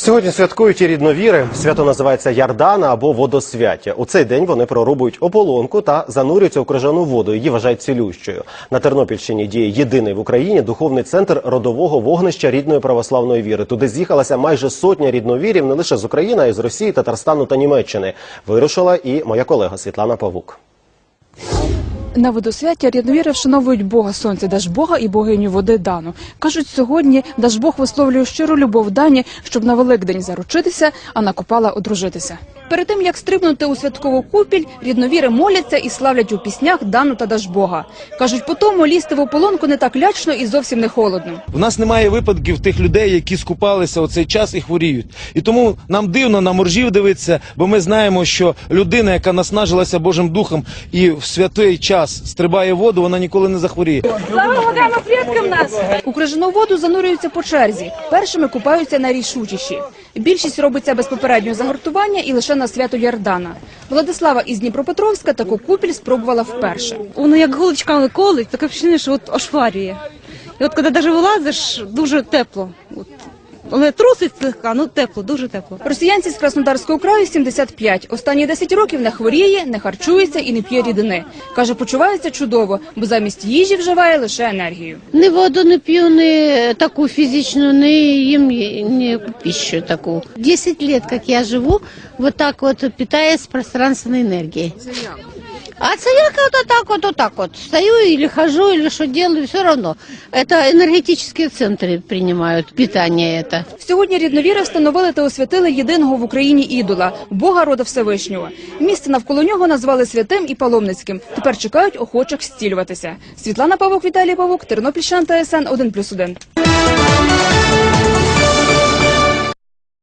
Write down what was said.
Сьогодні святкують і рідновіри. Свято називається Ярдана або водосвяття. У цей день вони прорубують ополонку та занурюються у крижану воду. Її вважають цілющою. На Тернопільщині діє єдиний в Україні духовний центр родового вогнища рідної православної віри. Туди з'їхалася майже сотня рідновірів не лише з України, а й з Росії, Татарстану та Німеччини. Вирушила і моя колега Світлана Павук. На водосвяття рідновіри вшановують Бога Сонця, Дажбога і богиню води Дану. Кажуть, сьогодні Дажбог висловлює щиру любов Дані, щоб на Великдень заручитися, а на Купала одружитися. Перед тим як стрибнути у святкову купіль, рідновіри моляться і славлять у піснях Дану та Дажбога. Кажуть, по тому лізти в ополонку не так лячно і зовсім не холодно. У нас немає випадків тих людей, які скупалися у цей час і хворіють. І тому нам дивно на моржів дивитися, бо ми знаємо, що людина, яка наснажилася Божим Духом і в святий час стрибає в воду, вона ніколи не захворіє. У крижану воду занурюються по черзі. Першими купаються найрішучіші. Більшість робиться без попереднього загортування і лише на свято Ярдана. Владислава із Дніпропетровська таку купіль спробувала вперше. Воно як голочками колить, таке впечатлення, що от ошварює. І от коли навіть вилазиш, дуже тепло. От. Але трусить слегка, ну тепло, дуже тепло. Росіянці з Краснодарського краю 75. Останні 10 років не хворіє, не харчується і не п'є рідини. Каже, почувається чудово, бо замість їжі вживає лише енергію. Ні воду не п'ю, ні таку фізичну, не їм ні пищу таку. 10 лет, как я живу, вот так вот питаясь пространственной энергией. А це я вот так вот, вот так вот. Стою или хожу, или что делаю, все равно. Это энергетические центры принимают питание это. Сьогодні рідновіри встановили та освятили єдиного в Україні ідола – Бога рода Всевишнього. Місце навколо нього назвали святим і паломницьким. Тепер чекають охочих зцілюватися. Світлана Павук, Віталій Павук, Тернопільщан ТСН 1+,1.